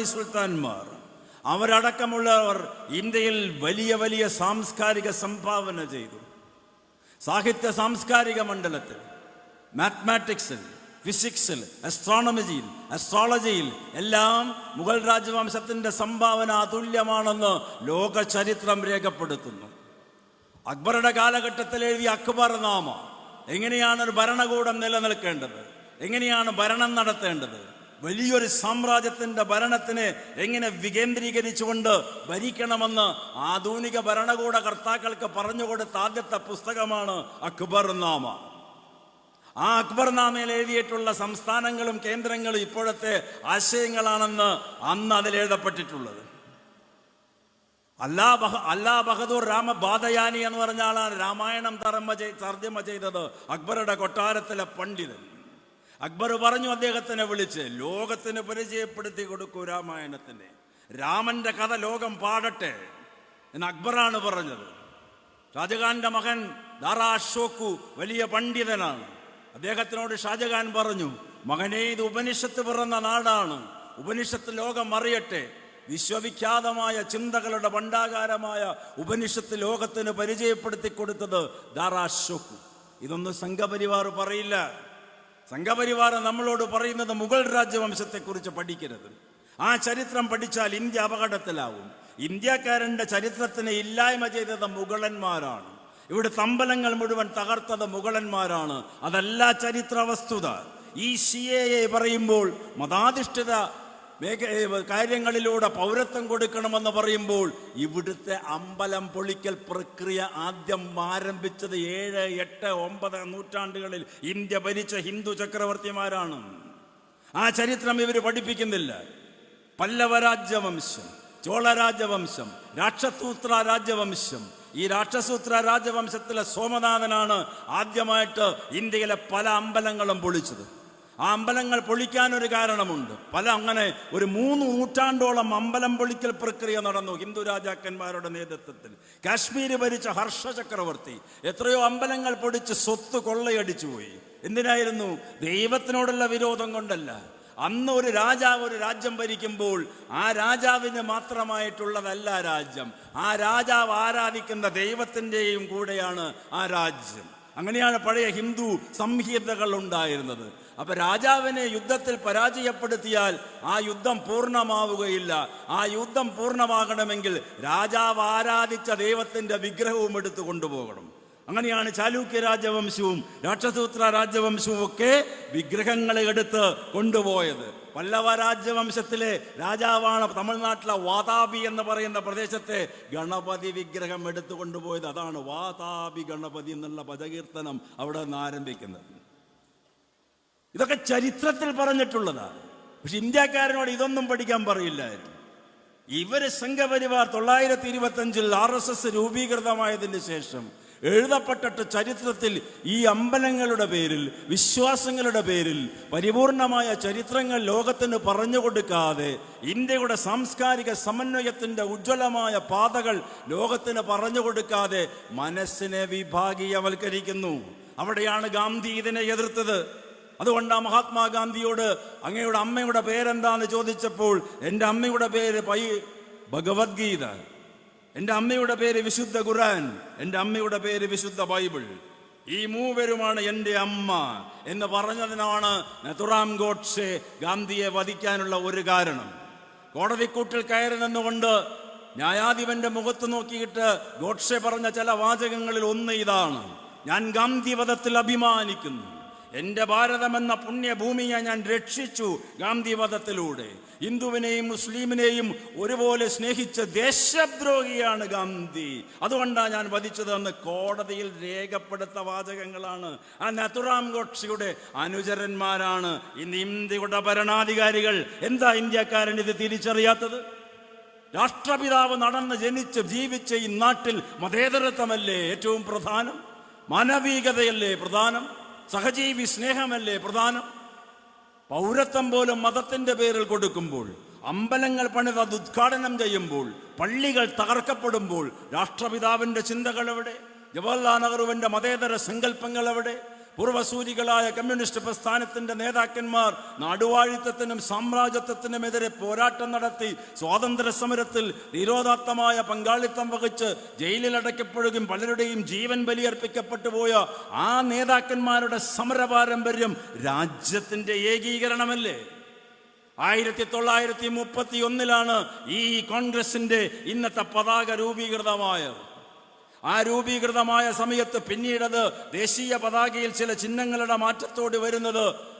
മഹാറാണി സുൽത്താൻമാർ. അവരടക്കമുള്ളവർ ഇന്ത്യയിൽ വലിയ വലിയ സാംസ്കാരിക സംഭാവന ചെയ്തു. സാഹിത്യ സാംസ്കാരിക മണ്ഡലത്തിൽ മാത്മാറ്റിക്സിൽ ഫിസിക്സിൽ അസ്ട്രോണമിജിയിൽ അസ്ട്രോളജിയിൽ എല്ലാം മുഗൾ രാജവംശത്തിന്റെ സംഭാവന അതുല്യമാണെന്ന് ലോക ചരിത്രം രേഖപ്പെടുത്തുന്നു. അക്ബറുടെ കാലഘട്ടത്തിൽ എഴുതിയ അക്ബർ നാമ എങ്ങനെയാണ് ഒരു ഭരണകൂടം നിലനിൽക്കേണ്ടത്? എങ്ങനെയാണ് ഭരണം നടത്തേണ്ടത്? വലിയൊരു സാമ്രാജ്യത്തിന്റെ ഭരണത്തിന് എങ്ങനെ വികേന്ദ്രീകരിച്ചുകൊണ്ട് ഭരിക്കണമെന്ന് ആധുനിക ഭരണകൂട കർത്താക്കൾക്ക് പറഞ്ഞുകൊടുത്ത ആദ്യത്തെ പുസ്തകമാണ് അക്ബർ നാമ. ആ അക്ബർ നാമയിൽ എഴുതിയിട്ടുള്ള സംസ്ഥാനങ്ങളും കേന്ദ്രങ്ങളും ഇപ്പോഴത്തെ ആശയങ്ങളാണെന്ന് അന്ന് അതിൽ എഴുതപ്പെട്ടിട്ടുള്ളത്. അല്ലാ ബഹ അല്ലാ ബഹദൂർ രാമ ബാദയാനി എന്ന് പറഞ്ഞാലാണ് രാമായണം തർമ്മ തർജമ ചെയ്തത് അക്ബറുടെ കൊട്ടാരത്തിലെ പണ്ഡിതൻ. അക്ബർ പറഞ്ഞു അദ്ദേഹത്തിനെ വിളിച്ച് ലോകത്തിന് പരിചയപ്പെടുത്തി കൊടുക്കൂ രാമായണത്തിനെ. രാമന്റെ കഥ ലോകം പാടട്ടെ എന്ന് അക്ബറാണ് പറഞ്ഞത്. ഷാജഹാന്റെ മകൻ ദാറാ അശോകു വലിയ പണ്ഡിതനാണ്. അദ്ദേഹത്തിനോട് ഷാജഹാൻ പറഞ്ഞു മകനെ ഇത് ഉപനിഷത്ത് പിറന്ന നാടാണ്. ഉപനിഷത്ത് ലോകം അറിയട്ടെ. വിശ്വവിഖ്യാതമായ ചിന്തകളുടെ ഭണ്ഡാകാരമായ ഉപനിഷത്ത് ലോകത്തിന് പരിചയപ്പെടുത്തി കൊടുത്തത് ദാറാ അശോകു ഇതൊന്നും സംഘപരിവാർ പറയില്ല. സംഘപരിവാർ നമ്മളോട് പറയുന്നത് മുഗൾ രാജവംശത്തെക്കുറിച്ച് പഠിക്കരുത്. ആ ചരിത്രം പഠിച്ചാൽ ഇന്ത്യ അപകടത്തിലാവും. ഇന്ത്യക്കാരന്റെ ചരിത്രത്തിന് ഇല്ലായ്മ ചെയ്തത് മുഗളന്മാരാണ്. ഇവിടെ തമ്പലങ്ങൾ മുഴുവൻ തകർത്തത് മുഗളന്മാരാണ്. അതല്ല ചരിത്ര വസ്തുത ഈ സി എ പറയുമ്പോൾ മതാധിഷ്ഠിത കാര്യങ്ങളിലൂടെ പൗരത്വം കൊടുക്കണമെന്ന് പറയുമ്പോൾ ഇവിടുത്തെ അമ്പലം പൊളിക്കൽ പ്രക്രിയ ആദ്യം ആരംഭിച്ചത് ഏഴ് എട്ട് ഒമ്പത് നൂറ്റാണ്ടുകളിൽ ഇന്ത്യ ഭരിച്ച ഹിന്ദു ചക്രവർത്തിമാരാണ്. ആ ചരിത്രം ഇവർ പഠിപ്പിക്കുന്നില്ല. പല്ലവ രാജ്യവംശം ചോള രാജവംശം രാക്ഷസൂത്ര രാജവംശം. ഈ രാക്ഷസൂത്ര രാജവംശത്തിലെ സോമനാഥനാണ് ആദ്യമായിട്ട് ഇന്ത്യയിലെ പല അമ്പലങ്ങളും പൊളിച്ചത്. ആ അമ്പലങ്ങൾ പൊളിക്കാൻ ഒരു കാരണമുണ്ട്. പല അങ്ങനെ ഒരു മൂന്ന് നൂറ്റാണ്ടോളം അമ്പലം പൊളിക്കൽ പ്രക്രിയ നടന്നു ഹിന്ദു രാജാക്കന്മാരുടെ നേതൃത്വത്തിൽ. കാശ്മീർ ഭരിച്ച ഹർഷ ചക്രവർത്തി എത്രയോ അമ്പലങ്ങൾ പൊടിച്ച് സ്വത്ത് കൊള്ളയടിച്ചു പോയി. എന്തിനായിരുന്നു? ദൈവത്തിനോടുള്ള വിരോധം കൊണ്ടല്ല. അന്ന് ഒരു രാജാവ് ഒരു രാജ്യം ഭരിക്കുമ്പോൾ ആ രാജാവിന് മാത്രമായിട്ടുള്ളതല്ല രാജ്യം. ആ രാജാവ് ആരാധിക്കുന്ന ദൈവത്തിന്റെയും കൂടെയാണ് ആ രാജ്യം. അങ്ങനെയാണ് പഴയ ഹിന്ദു സംഹിതകൾ ഉണ്ടായിരുന്നത്. അപ്പൊ രാജാവിനെ യുദ്ധത്തിൽ പരാജയപ്പെടുത്തിയാൽ ആ യുദ്ധം പൂർണമാവുകയില്ല. ആ യുദ്ധം പൂർണമാകണമെങ്കിൽ രാജാവ് ആരാധിച്ച ദൈവത്തിന്റെ വിഗ്രഹവും എടുത്തു കൊണ്ടുപോകണം. അങ്ങനെയാണ് ചാലൂക്യ രാജവംശവും രാക്ഷസൂത്ര രാജവംശവും ഒക്കെ വിഗ്രഹങ്ങളെ എടുത്ത് കൊണ്ടുപോയത്. പല്ലവ രാജവംശത്തിലെ രാജാവാണ് തമിഴ്നാട്ടിലെ വാതാബി എന്ന് പറയുന്ന പ്രദേശത്തെ ഗണപതി വിഗ്രഹം എടുത്തു കൊണ്ടുപോയത്. അതാണ് വാതാപി ഗണപതി എന്നുള്ള പദകീർത്തനം അവിടെ നിന്ന് ആരംഭിക്കുന്നത്. ഇതൊക്കെ ചരിത്രത്തിൽ പറഞ്ഞിട്ടുള്ളതാണ്. പക്ഷെ ഇന്ത്യക്കാരനോട് ഇതൊന്നും പഠിക്കാൻ പറയില്ലായിരുന്നു ഇവർ സംഘപരിവാർ തൊള്ളായിരത്തി ഇരുപത്തി അഞ്ചിൽ ആർ എസ് എസ് രൂപീകൃതമായതിന് ശേഷം എഴുതപ്പെട്ടിട്ട് ചരിത്രത്തിൽ ഈ അമ്പലങ്ങളുടെ പേരിൽ വിശ്വാസങ്ങളുടെ പേരിൽ പരിപൂർണമായ ചരിത്രങ്ങൾ ലോകത്തിന് പറഞ്ഞു കൊടുക്കാതെ ഇന്ത്യയുടെ സാംസ്കാരിക സമന്വയത്തിന്റെ ഉജ്ജ്വലമായ പാതകൾ ലോകത്തിന് പറഞ്ഞു കൊടുക്കാതെ മനസ്സിനെ വിഭാഗീയവൽക്കരിക്കുന്നു. അവിടെയാണ് ഗാന്ധി ഇതിനെ എതിർത്തത്. അതുകൊണ്ട് ആ മഹാത്മാഗാന്ധിയോട് അങ്ങയുടെ അമ്മയുടെ പേരെന്താന്ന് ചോദിച്ചപ്പോൾ എന്റെ അമ്മയുടെ പേര് പൈ ഭഗവത്ഗീത എന്റെ അമ്മയുടെ പേര് വിശുദ്ധ ഖുറാൻ എന്റെ അമ്മയുടെ പേര് വിശുദ്ധ ബൈബിൾ. ഈ മൂവരുമാണ് എന്റെ അമ്മ എന്ന് പറഞ്ഞതിനാണ് നെതുറാം ഗോഡ്സെ ഗാന്ധിയെ വധിക്കാനുള്ള ഒരു കാരണം. കോടതിക്കൂട്ടിൽ കയറി നിന്നുകൊണ്ട് ന്യായാധിപന്റെ മുഖത്ത് നോക്കിയിട്ട് ഗോഡ്സെ പറഞ്ഞ ചില വാചകങ്ങളിൽ ഒന്ന് ഇതാണ്. ഞാൻ ഗാന്ധി വധത്തിൽ അഭിമാനിക്കുന്നു. എന്റെ ഭാരതമെന്ന പുണ്യഭൂമിയെ ഞാൻ രക്ഷിച്ചു ഗാന്ധിവധത്തിലൂടെ. ഹിന്ദുവിനെയും മുസ്ലിമിനെയും ഒരുപോലെ സ്നേഹിച്ച ദേശദ്രോഹിയാണ് ഗാന്ധി. അതുകൊണ്ടാണ് ഞാൻ വധിച്ചതെന്ന് കോടതിയിൽ രേഖപ്പെടുത്ത വാചകങ്ങളാണ്. ആ നതുറാം ഗോഡ്സിയുടെ അനുചരന്മാരാണ്. ഇന്ന് ഇന്ത്യയുടെ ഭരണാധികാരികൾ. എന്താ ഇന്ത്യക്കാരൻ ഇത് തിരിച്ചറിയാത്തത്? രാഷ്ട്രപിതാവ് നടന്ന് ജനിച്ച് ജീവിച്ച ഈ നാട്ടിൽ മതേതരത്വമല്ലേ ഏറ്റവും പ്രധാനം? മാനവികതയല്ലേ പ്രധാനം? സഹജീവി സ്നേഹമല്ലേ പ്രധാനം? പൗരത്വം പോലും മതത്തിന്റെ പേരിൽ കൊടുക്കുമ്പോൾ അമ്പലങ്ങൾ പണിത് അത് ഉദ്ഘാടനം ചെയ്യുമ്പോൾ പള്ളികൾ തകർക്കപ്പെടുമ്പോൾ രാഷ്ട്രപിതാവിന്റെ ചിന്തകൾ എവിടെ? ജവഹർലാൽ നെഹ്റുവിന്റെ മതേതര സങ്കല്പങ്ങൾ എവിടെ? പൂർവസൂരികളായ കമ്മ്യൂണിസ്റ്റ് പ്രസ്ഥാനത്തിന്റെ നേതാക്കന്മാർ നാടുവാഴിത്തത്തിനും സാമ്രാജ്യത്വത്തിനുമെതിരെ പോരാട്ടം നടത്തി സ്വാതന്ത്ര്യ സമരത്തിൽ നിരോധാത്തമായ പങ്കാളിത്തം വഹിച്ച് ജയിലിലടയ്ക്കപ്പെടുകയും പലരുടെയും ജീവൻ ബലിയർപ്പിക്കപ്പെട്ടു പോയ ആ നേതാക്കന്മാരുടെ സമര പാരമ്പര്യം രാജ്യത്തിന്റെ ഏകീകരണമല്ലേ? ആയിരത്തി തൊള്ളായിരത്തി മുപ്പത്തി ഒന്നിലാണ് ഈ കോൺഗ്രസിന്റെ ഇന്നത്തെ പതാക രൂപീകൃതമായത്. ആ രൂപീകൃതമായ സമയത്ത് പിന്നീടത് ദേശീയ പതാകയിൽ ചില ചിഹ്നങ്ങളുടെ മാറ്റത്തോട് വരുന്നത്.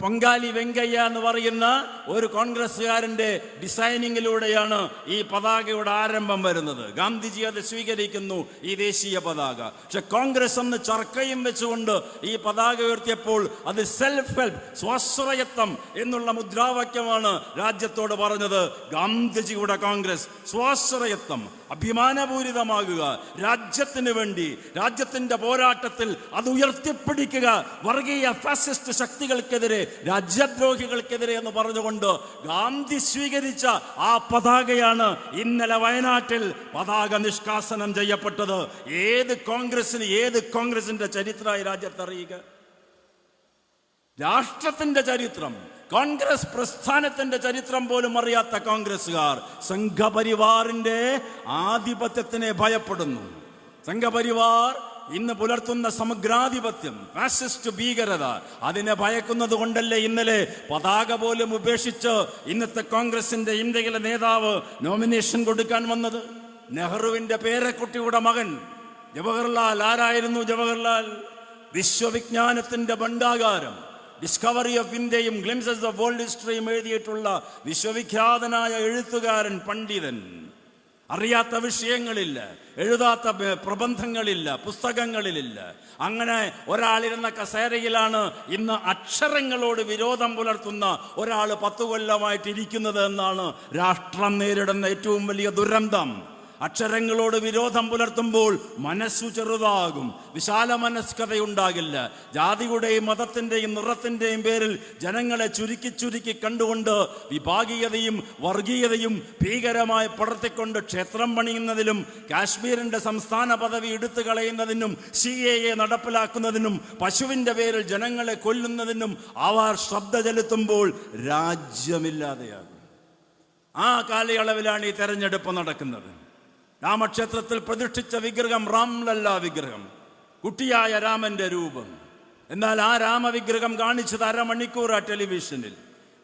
പൊങ്കാലി വെങ്കയ്യ എന്ന് പറയുന്ന ഒരു കോൺഗ്രസ്സുകാരന്റെ ഡിസൈനിങ്ങിലൂടെയാണ് ഈ പതാകയുടെ ആരംഭം വരുന്നത്. ഗാന്ധിജി അത് സ്വീകരിക്കുന്നു ഈ ദേശീയ പതാക. പക്ഷെ കോൺഗ്രസ് എന്ന് ചർക്കയും വെച്ചുകൊണ്ട് ഈ പതാക ഉയർത്തിയപ്പോൾ അത് സെൽഫ് ഹെൽപ്പ് സ്വാശ്രയത്വം എന്നുള്ള മുദ്രാവാക്യമാണ് രാജ്യത്തോട് പറഞ്ഞത് ഗാന്ധിജിയുടെ കോൺഗ്രസ് സ്വാശ്രയത്വം. അഭിമാനപൂരിതമാകുക. രാജ്യത്തിന് വേണ്ടി രാജ്യത്തിന്റെ പോരാട്ടത്തിൽ അത് ഉയർത്തിപ്പിടിക്കുക. വർഗീയ ഫാസിസ്റ്റ് ശക്തികൾക്കെതിരെ രാജ്യദ്രോഹികൾക്കെതിരെ എന്ന് പറഞ്ഞുകൊണ്ട് ഗാന്ധി സ്വീകരിച്ച ആ പതാകയാണ് ഇന്നലെ വയനാട്ടിൽ പതാക നിഷ്കാസനം ചെയ്യപ്പെട്ടത്. ഏത് കോൺഗ്രസിന് ഏത് കോൺഗ്രസിന്റെ ചരിത്രമായി രാജ്യത്തറിയുക? രാഷ്ട്രത്തിന്റെ ചരിത്രം കോൺഗ്രസ് പ്രസ്ഥാനത്തിന്റെ ചരിത്രം പോലും അറിയാത്ത കോൺഗ്രസ്സുകാർ സംഘപരിവാറിന്റെ ആധിപത്യത്തിനെ ഭയപ്പെടുന്നു. സംഘപരിവാർ ഇന്ന് പുലർത്തുന്ന സമഗ്രാധിപത്യം ഫാസിസ്റ്റ് ഭീകരത അതിനെ ഭയക്കുന്നത് കൊണ്ടല്ലേ ഇന്നലെ പതാക പോലും ഉപേക്ഷിച്ച് ഇന്നത്തെ കോൺഗ്രസിന്റെ ഇന്ത്യയിലെ നേതാവ് നോമിനേഷൻ കൊടുക്കാൻ വന്നത്? നെഹ്റുവിന്റെ പേരക്കുട്ടിയുടെ മകൻ ജവഹർലാൽ ആരായിരുന്നു ജവഹർലാൽ? വിശ്വവിജ്ഞാനത്തിന്റെ ഭണ്ഡാകാരം. ഡിസ്കവറി ഓഫ് ഇന്ത്യയും ഗ്ലിംസസ് ഓഫ് വേൾഡ് ഹിസ്റ്ററിയും എഴുതിയിട്ടുള്ള വിശ്വവിഖ്യാതനായ എഴുത്തുകാരൻ പണ്ഡിതൻ. അറിയാത്ത വിഷയങ്ങളില്ല എഴുതാത്ത പ്രബന്ധങ്ങളില്ല പുസ്തകങ്ങളിലില്ല. അങ്ങനെ ഒരാളിരുന്ന കസേരയിലാണ് ഇന്ന് അക്ഷരങ്ങളോട് വിരോധം പുലർത്തുന്ന ഒരാൾ പത്തു കൊല്ലമായിട്ട് എന്നാണ് രാഷ്ട്രം നേരിടുന്ന ഏറ്റവും വലിയ ദുരന്തം. അക്ഷരങ്ങളോട് വിരോധം പുലർത്തുമ്പോൾ മനസ്സു ചെറുതാകും. വിശാല മനസ്കതയുണ്ടാകില്ല. ജാതിയുടെയും മതത്തിന്റെയും നിറത്തിന്റെയും പേരിൽ ജനങ്ങളെ ചുരുക്കി ചുരുക്കി കണ്ടുകൊണ്ട് വിഭാഗീയതയും വർഗീയതയും ഭീകരമായി പടർത്തിക്കൊണ്ട് ക്ഷേത്രം പണിയുന്നതിലും കാശ്മീരിന്റെ സംസ്ഥാന പദവി എടുത്തു കളയുന്നതിനും സി എ എ നടപ്പിലാക്കുന്നതിനും പശുവിന്റെ പേരിൽ ജനങ്ങളെ കൊല്ലുന്നതിനും അവർ ശ്രദ്ധ ചെലുത്തുമ്പോൾ രാജ്യമില്ലാതെയാകും. ആ കാലയളവിലാണ് ഈ തെരഞ്ഞെടുപ്പ് നടക്കുന്നത്. രാമക്ഷേത്രത്തിൽ പ്രതിഷ്ഠിച്ച വിഗ്രഹം റാംലല്ല വിഗ്രഹം. കുട്ടിയായ രാമന്റെ രൂപം. എന്നാൽ ആ രാമവിഗ്രഹം കാണിച്ചത് അരമണിക്കൂർ ആ ടെലിവിഷനിൽ.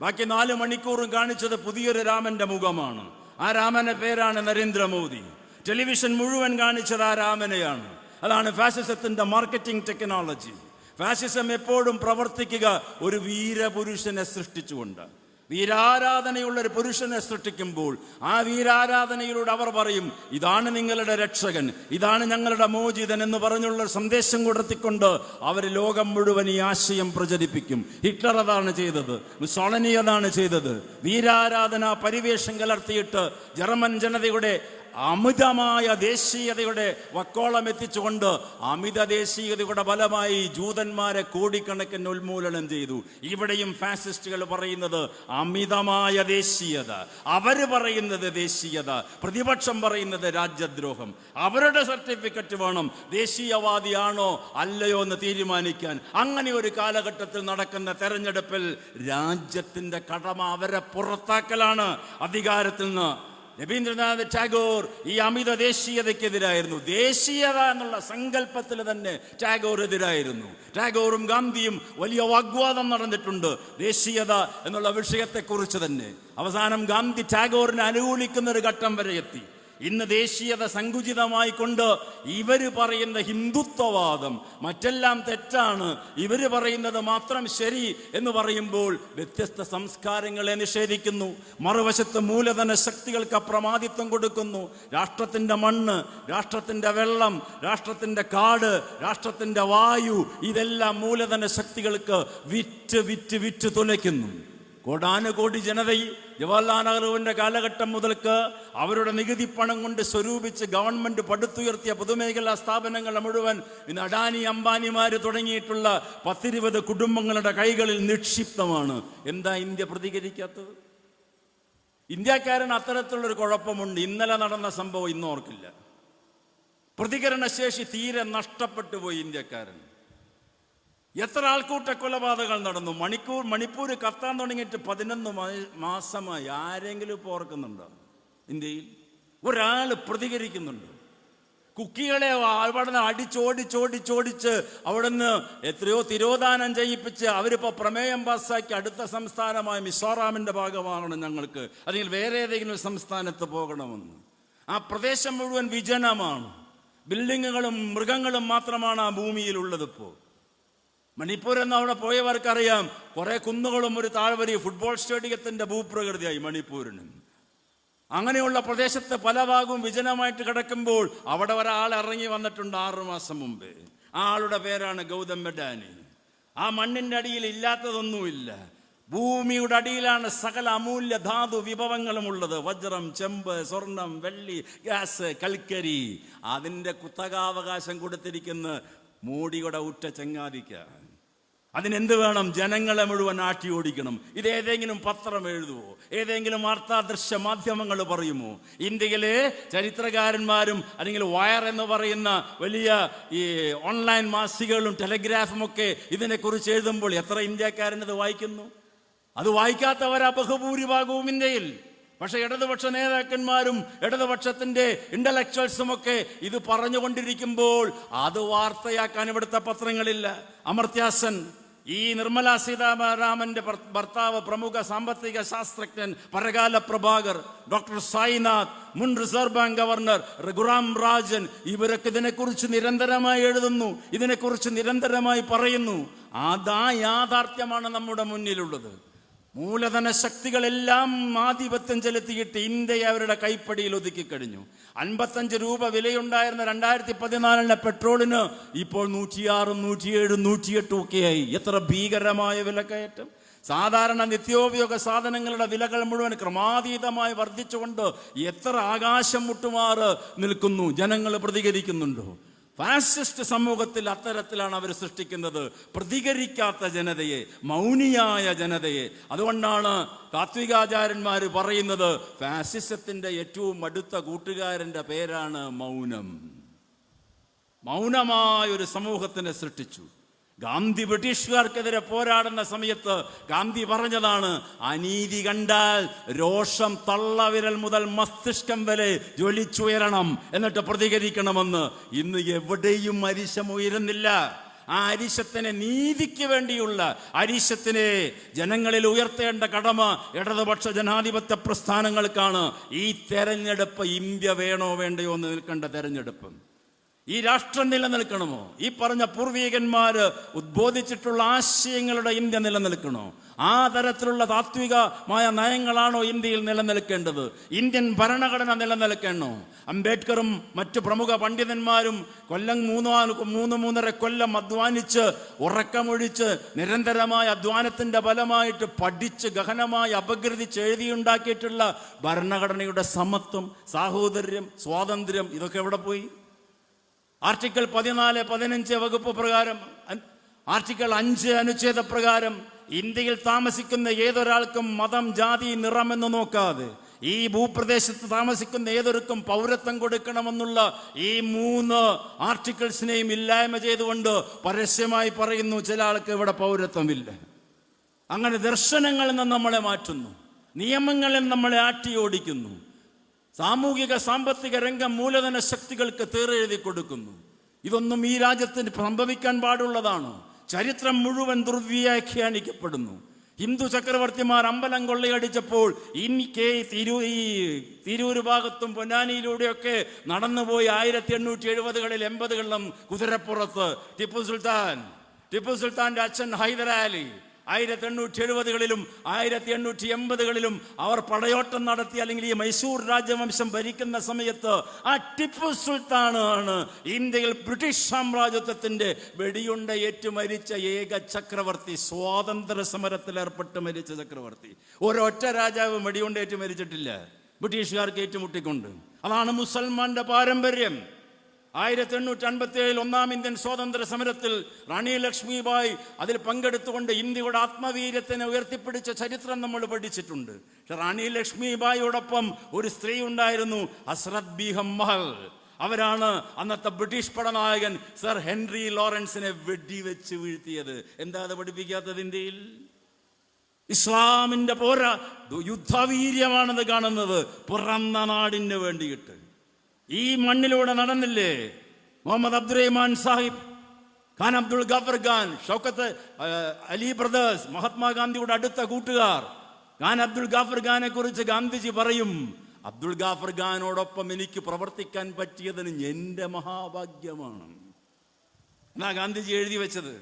ബാക്കി നാല് മണിക്കൂറും കാണിച്ചത് പുതിയൊരു രാമന്റെ മുഖമാണ്. ആ രാമന്റെ പേരാണ് നരേന്ദ്രമോദി ടെലിവിഷൻ മുഴുവൻ കാണിച്ചത് ആ രാമനെയാണ്. അതാണ് ഫാസിസത്തിന്റെ മാർക്കറ്റിംഗ് ടെക്നോളജി. ഫാസിസം എപ്പോഴും പ്രവർത്തിക്കുക ഒരു വീരപുരുഷനെ സൃഷ്ടിച്ചുകൊണ്ട്. വീരാരാധനയുള്ള ഒരു പുരുഷനെ സൃഷ്ടിക്കുമ്പോൾ ആ വീരാരാധനയിലൂടെ അവർ പറയും ഇതാണ് നിങ്ങളുടെ രക്ഷകൻ ഇതാണ് ഞങ്ങളുടെ മോചിതൻ എന്ന് പറഞ്ഞുള്ള സന്ദേശം കൊടുത്തിക്കൊണ്ട് അവർ ലോകം മുഴുവൻ ഈ ആശയം പ്രചരിപ്പിക്കും. ഹിറ്റ്ലർ അതാണ് ചെയ്തത് മുസോളനി അതാണ് ചെയ്തത്. വീരാരാധന പരിവേഷം കലർത്തിയിട്ട് ജർമ്മൻ ജനതയുടെ അമിതമായ ദേശീയതയുടെ വക്കോളം എത്തിച്ചുകൊണ്ട് അമിത ദേശീയതയുടെ ഫലമായി ജൂതന്മാരെ കോടിക്കണക്കിന് ഉന്മൂലനം ചെയ്തു. ഇവിടെയും ഫാസിസ്റ്റുകൾ പറയുന്നത് അമിതമായ ദേശീയത. അവർ പറയുന്നത് ദേശീയത. പ്രതിപക്ഷം പറയുന്നത് രാജ്യദ്രോഹം. അവരുടെ സർട്ടിഫിക്കറ്റ് വേണം. ദേശീയവാദിയാണോ അല്ലയോ എന്ന് തീരുമാനിക്കാൻ. അങ്ങനെ ഒരു കാലഘട്ടത്തിൽ നടക്കുന്ന തെരഞ്ഞെടുപ്പിൽ രാജ്യത്തിന്റെ കടമ അവരെ പുറത്താക്കലാണ്. അധികാരത്തിൽ നിന്ന് രവീന്ദ്രനാഥ് ടാഗോർ ഈ അമിത ദേശീയതയ്ക്കെതിരായിരുന്നു. ദേശീയത എന്നുള്ള സങ്കല്പത്തിൽ തന്നെ ടാഗോർ എതിരായിരുന്നു ടാഗോറും ഗാന്ധിയും വലിയ വാഗ്വാദം നടന്നിട്ടുണ്ട് ദേശീയത എന്നുള്ള വിഷയത്തെക്കുറിച്ച് തന്നെ. അവസാനം ഗാന്ധി ടാഗോറിനെ അനുകൂലിക്കുന്ന ഒരു ഘട്ടം വരെ എത്തി. ഇന്ന് ദേശീയത സങ്കുചിതമായി കൊണ്ട് ഇവർ പറയുന്ന ഹിന്ദുത്വവാദം മറ്റെല്ലാം തെറ്റാണ്. ഇവർ പറയുന്നത് മാത്രം ശരി എന്ന് പറയുമ്പോൾ വ്യത്യസ്ത സംസ്കാരങ്ങളെ നിഷേധിക്കുന്നു. മറുവശത്ത് മൂലധന ശക്തികൾക്ക് അപ്രമാദിത്വം കൊടുക്കുന്നു. രാഷ്ട്രത്തിന്റെ മണ്ണ് രാഷ്ട്രത്തിന്റെ വെള്ളം രാഷ്ട്രത്തിന്റെ കാട് രാഷ്ട്രത്തിന്റെ വായു ഇതെല്ലാം മൂലധന ശക്തികൾക്ക് വിറ്റ് വിറ്റ് വിറ്റ് തുലയ്ക്കുന്നു. കോടാനുകോടി ജനതയിൽ ജവഹർലാൽ നെഹ്റുവിന്റെ കാലഘട്ടം മുതൽക്ക് അവരുടെ നികുതി പണം കൊണ്ട് സ്വരൂപിച്ച് ഗവൺമെന്റ് പടുത്തുയർത്തിയ പൊതുമേഖലാ സ്ഥാപനങ്ങൾ മുഴുവൻ ഇന്ന് അഡാനി അംബാനിമാര് തുടങ്ങിയിട്ടുള്ള പത്തിരുപത് കുടുംബങ്ങളുടെ കൈകളിൽ നിക്ഷിപ്തമാണ്. എന്താ ഇന്ത്യ പ്രതികരിക്കാത്തത്? ഇന്ത്യക്കാരൻ അത്തരത്തിലുള്ളൊരു കുഴപ്പമുണ്ട്. ഇന്നലെ നടന്ന സംഭവം ഇന്നോർക്കില്ല പ്രതികരണശേഷി തീരെ നഷ്ടപ്പെട്ടു പോയി ഇന്ത്യക്കാരൻ എത്ര ആൾക്കൂട്ട കൊലപാതകങ്ങൾ നടന്നു? മണിക്കൂർ മണിപ്പൂർ കത്താൻ തുടങ്ങിയിട്ട് പതിനൊന്ന് മാസമായി ആരെങ്കിലും ഇപ്പോൾ ഓർക്കുന്നുണ്ടോ? ഇന്ത്യയിൽ ഒരാൾ പ്രതികരിക്കുന്നുണ്ട്. കുക്കികളെ അവിടെ നിന്ന് അടിച്ചോടിച്ചോടിച്ചോടിച്ച് അവിടെ നിന്ന് എത്രയോ തിരോധാനം ചെയ്യിപ്പിച്ച് അവരിപ്പോൾ പ്രമേയം പാസ്സാക്കി അടുത്ത സംസ്ഥാനമായ മിസോറാമിന്റെ ഭാഗമാകണം ഞങ്ങൾക്ക്. അല്ലെങ്കിൽ വേറെ ഏതെങ്കിലും സംസ്ഥാനത്ത് പോകണമെന്ന്. ആ പ്രദേശം മുഴുവൻ വിജനമാണ്. ബിൽഡിങ്ങുകളും മൃഗങ്ങളും മാത്രമാണ് ആ ഭൂമിയിലുള്ളത് ഇപ്പോൾ മണിപ്പൂർ എന്ന് അവിടെ പോയവർക്കറിയാം കുറെ കുന്നുകളും ഒരു താഴ്വരി ഫുട്ബോൾ സ്റ്റേഡിയത്തിന്റെ ഭൂപ്രകൃതിയായി മണിപ്പൂരിന്. അങ്ങനെയുള്ള പ്രദേശത്ത് പല ഭാഗവും വിജനമായിട്ട് കിടക്കുമ്പോൾ അവിടെ ഒരാൾ ഇറങ്ങി വന്നിട്ടുണ്ട് ആറു മാസം മുമ്പ്. ആ ആളുടെ പേരാണ് ഗൗതം മെഡാനി ആ മണ്ണിന്റെ അടിയിൽ ഇല്ലാത്തതൊന്നുമില്ല. ഭൂമിയുടെ അടിയിലാണ് സകല അമൂല്യ ധാതു വിഭവങ്ങളും ഉള്ളത്. വജ്രം ചെമ്പ് സ്വർണം വെള്ളി ഗ്യാസ് കൽക്കരി. അതിന്റെ കുത്തകാവകാശം കൊടുത്തിരിക്കുന്ന മോഡിയുടെ ഉറ്റ ചങ്ങാതിക്കാണ് അതിനെന്ത് വേണം? ജനങ്ങളെ മുഴുവൻ ആട്ടി ഓടിക്കണം. ഇത് ഏതെങ്കിലും പത്രം എഴുതുമോ ഏതെങ്കിലും വാർത്താദൃശ്യ മാധ്യമങ്ങൾ പറയുമോ? ഇന്ത്യയിലെ ചരിത്രകാരന്മാരും അല്ലെങ്കിൽ വയർ എന്ന് പറയുന്ന വലിയ ഈ ഓൺലൈൻ മാസികകളും ടെലിഗ്രാഫും ഒക്കെ ഇതിനെക്കുറിച്ച് എഴുതുമ്പോൾ എത്ര ഇന്ത്യക്കാരൻ ഇത് വായിക്കുന്നു? അത് വായിക്കാത്തവരാ ബഹുഭൂരിഭാഗവും ഇന്ത്യയിൽ. പക്ഷെ ഇടതുപക്ഷ നേതാക്കന്മാരും ഇടതുപക്ഷത്തിന്റെ ഇന്റലക്ച്വൽസും ഒക്കെ ഇത് പറഞ്ഞുകൊണ്ടിരിക്കുമ്പോൾ അത് വാർത്തയാക്കാൻ ഇവിടുത്തെ പത്രങ്ങളില്ല. അമർത്യാസൻ ഈ നിർമ്മല സീതാരാമന്റെ ഭർത്താവ് പ്രമുഖ സാമ്പത്തിക ശാസ്ത്രജ്ഞൻ പരകാല പ്രഭാകർ ഡോക്ടർ സായിനാഥ് മുൻ reserve bank governor Raghuram Rajan ഇവരൊക്കെ ഇതിനെക്കുറിച്ച് നിരന്തരമായി എഴുതുന്നു ഇതിനെക്കുറിച്ച് നിരന്തരമായി പറയുന്നു. അതാ യാഥാർത്ഥ്യമാണ് നമ്മുടെ മുന്നിലുള്ളത്. മൂലധന ശക്തികളെല്ലാം ആധിപത്യം ചെലുത്തിയിട്ട് ഇന്ത്യയെ അവരുടെ കൈപ്പടിയിൽ ഒതുക്കി കഴിഞ്ഞു. അൻപത്തഞ്ച് രൂപ വിലയുണ്ടായിരുന്ന രണ്ടായിരത്തി പതിനാലിലെ പെട്രോളിന് ഇപ്പോൾ നൂറ്റിയാറും നൂറ്റിയേഴും നൂറ്റിയെട്ടും ഒക്കെയായി. എത്ര ഭീകരമായ വിലക്കയറ്റം. സാധാരണ നിത്യോപയോഗ സാധനങ്ങളുടെ വിലകൾ മുഴുവൻ ക്രമാതീതമായി വർദ്ധിച്ചുകൊണ്ട് എത്ര ആകാശം മുട്ടുമാറ് നിൽക്കുന്നു. ജനങ്ങൾ പ്രതികരിക്കുന്നുണ്ടോ? ഫാസിസ്റ്റ് സമൂഹത്തിൽ അത്തരത്തിലാണ് അവർ സൃഷ്ടിക്കുന്നത്. പ്രതികരിക്കാത്ത ജനതയെ മൗനിയായ ജനതയെ. അതുകൊണ്ടാണ് താത്വികാചാര്യന്മാർ പറയുന്നത് ഫാസിസത്തിന്റെ ഏറ്റവും അടുത്ത കൂട്ടുകാരന്റെ പേരാണ് മൗനം. മൗനമായ ഒരു സമൂഹത്തിനെ സൃഷ്ടിച്ചു. ഗാന്ധി ബ്രിട്ടീഷുകാർക്കെതിരെ പോരാടുന്ന സമയത്ത് ഗാന്ധി പറഞ്ഞതാണ് അനീതി കണ്ടാൽ രോഷം തള്ളവിരൽ മുതൽ മസ്തിഷ്കം വരെ ജ്വലിച്ചുയരണം എന്നിട്ട് പ്രതികരിക്കണമെന്ന്. ഇന്ന് എവിടെയും അരിശം ഉയരുന്നില്ല. ആ അരിശത്തിനെ നീതിക്ക് വേണ്ടിയുള്ള അരിശത്തിനെ ജനങ്ങളിൽ ഉയർത്തേണ്ട കടമ ഇടതുപക്ഷ ജനാധിപത്യ പ്രസ്ഥാനങ്ങൾക്കാണ്. ഈ തെരഞ്ഞെടുപ്പ് ഇന്ത്യ വേണോ വേണ്ടയോ എന്ന് നിൽക്കേണ്ട തെരഞ്ഞെടുപ്പ്. ഈ രാഷ്ട്രം നിലനിൽക്കണമോ? ഈ പറഞ്ഞ പൂർവീകന്മാര് ഉദ്ബോധിച്ചിട്ടുള്ള ആശയങ്ങളുടെ ഇന്ത്യ നിലനിൽക്കണോ? ആ തരത്തിലുള്ള താത്വികമായ നയങ്ങളാണോ ഇന്ത്യയിൽ നിലനിൽക്കേണ്ടത്? ഇന്ത്യൻ ഭരണഘടന നിലനിൽക്കണോ? അംബേദ്കറും മറ്റു പ്രമുഖ പണ്ഡിതന്മാരും കൊല്ലം മൂന്ന് മൂന്ന് മൂന്നര കൊല്ലം അധ്വാനിച്ച് ഉറക്കമൊഴിച്ച് നിരന്തരമായ അധ്വാനത്തിന്റെ ഫലമായിട്ട് പഠിച്ച് ഗഹനമായി അപഗ്രഥിച്ച് എഴുതിയുണ്ടാക്കിയിട്ടുള്ള ഭരണഘടനയുടെ സമത്വം സാഹോദര്യം സ്വാതന്ത്ര്യം ഇതൊക്കെ എവിടെ പോയി? ആർട്ടിക്കിൾ പതിനാല് പതിനഞ്ച് വകുപ്പ് പ്രകാരം ആർട്ടിക്കിൾ അഞ്ച് അനുച്ഛേദ പ്രകാരം ഇന്ത്യയിൽ താമസിക്കുന്ന ഏതൊരാൾക്കും മതം ജാതി നിറമെന്ന് നോക്കാതെ ഈ ഭൂപ്രദേശത്ത് താമസിക്കുന്ന ഏതൊരുക്കും പൗരത്വം കൊടുക്കണമെന്നുള്ള ഈ മൂന്ന് ആർട്ടിക്കിൾസിനെയും ഇല്ലായ്മ ചെയ്തുകൊണ്ട് പരസ്യമായി പറയുന്നു ചില ആൾക്ക് ഇവിടെ പൗരത്വമില്ല. അങ്ങനെ ദർശനങ്ങളിൽ നിന്ന് നമ്മളെ മാറ്റുന്നു. നിയമങ്ങളിൽ നമ്മളെ ആട്ടി ഓടിക്കുന്നു സാമൂഹിക സാമ്പത്തിക രംഗം മൂലധന ശക്തികൾക്ക് തേറെഴുതി കൊടുക്കുന്നു. ഇതൊന്നും ഈ രാജ്യത്തിന് സംഭവിക്കാൻ പാടുള്ളതാണ്. ചരിത്രം മുഴുവൻ ദുർവ്യാഖ്യാനിക്കപ്പെടുന്നു. ഹിന്ദു ചക്രവർത്തിമാർ അമ്പലം കൊള്ളയടിച്ചപ്പോൾ ഇനിക്ക് തിരു ഈ തിരൂർ ഭാഗത്തും പൊന്നാനിയിലൂടെയൊക്കെ നടന്നുപോയി ആയിരത്തി എണ്ണൂറ്റി എഴുപതുകളിൽ എൺപതുകളിലും കുതിരപ്പുറത്ത് ടിപ്പു സുൽത്താൻ. ടിപ്പു സുൽത്താന്റെ അച്ഛൻ ഹൈദരാലി. ആയിരത്തി എണ്ണൂറ്റി എഴുപതുകളിലും ആയിരത്തി എണ്ണൂറ്റി എൺപതുകളിലും അവർ പടയോട്ടം നടത്തി അല്ലെങ്കിൽ ഈ മൈസൂർ രാജവംശം ഭരിക്കുന്ന സമയത്ത് ആ ടിപ്പു സുൽത്താനാണ് ഇന്ത്യയിൽ ബ്രിട്ടീഷ് സാമ്രാജ്യത്വത്തിന്റെ വെടിയുണ്ട ഏറ്റു മരിച്ച ഏക ചക്രവർത്തി. സ്വാതന്ത്ര്യ സമരത്തിൽ ഏർപ്പെട്ട് മരിച്ച ചക്രവർത്തി. ഒരൊറ്റ രാജാവ് വെടിയുണ്ട ഏറ്റു മരിച്ചിട്ടില്ല. ബ്രിട്ടീഷുകാർക്ക് ഏറ്റുമുട്ടിക്കൊണ്ട്. അതാണ് മുസൽമാന്റെ പാരമ്പര്യം. ആയിരത്തി എണ്ണൂറ്റി അൻപത്തി ഏഴിൽ ഒന്നാം ഇന്ത്യൻ സ്വാതന്ത്ര്യ സമരത്തിൽ റാണി ലക്ഷ്മിബായ് അതിൽ പങ്കെടുത്തുകൊണ്ട് ഇന്ത്യയുടെ ആത്മവീര്യത്തിനെ ഉയർത്തിപ്പിടിച്ച ചരിത്രം നമ്മൾ പഠിച്ചിട്ടുണ്ട്. പക്ഷെ റാണി ലക്ഷ്മിബായിയോടൊപ്പം ഒരു സ്ത്രീ ഉണ്ടായിരുന്നു ഹസ്രത് ബീഹം മഹൽ. അവരാണ് അന്നത്തെ ബ്രിട്ടീഷ് പടനായകൻ സർ ഹെൻറി ലോറൻസിനെ വെടിവെച്ച് വീഴ്ത്തിയത്. എന്താ അത് പഠിപ്പിക്കാത്തത് ഇന്ത്യയിൽ? ഇസ്ലാമിന്റെ പോരാ യുദ്ധവീര്യമാണെന്ന് കാണുന്നത്. പിറന്ന നാടിന് വേണ്ടിയിട്ട്. ഈ മണ്ണിലൂടെ നടന്നില്ലേ? മുഹമ്മദ് അബ്ദുറഹ്മാൻ സാഹിബ് ഖാൻ അബ്ദുൾ ഗഫർ ഖാൻ ഷൗക്കത്ത് അലി ബ്രദേഴ്സ് മഹാത്മാഗാന്ധിയുടെ അടുത്ത കൂട്ടുകാർ. ഖാൻ അബ്ദുൾ ഗാഫർ ഖാനെ കുറിച്ച് ഗാന്ധിജി പറയും അബ്ദുൾ ഗാഫർ ഖാനോടൊപ്പം എനിക്ക് പ്രവർത്തിക്കാൻ പറ്റിയതിന് എന്റെ മഹാഭാഗ്യമാണ്. എന്നാ ഗാന്ധിജി എഴുതി വെച്ചത്.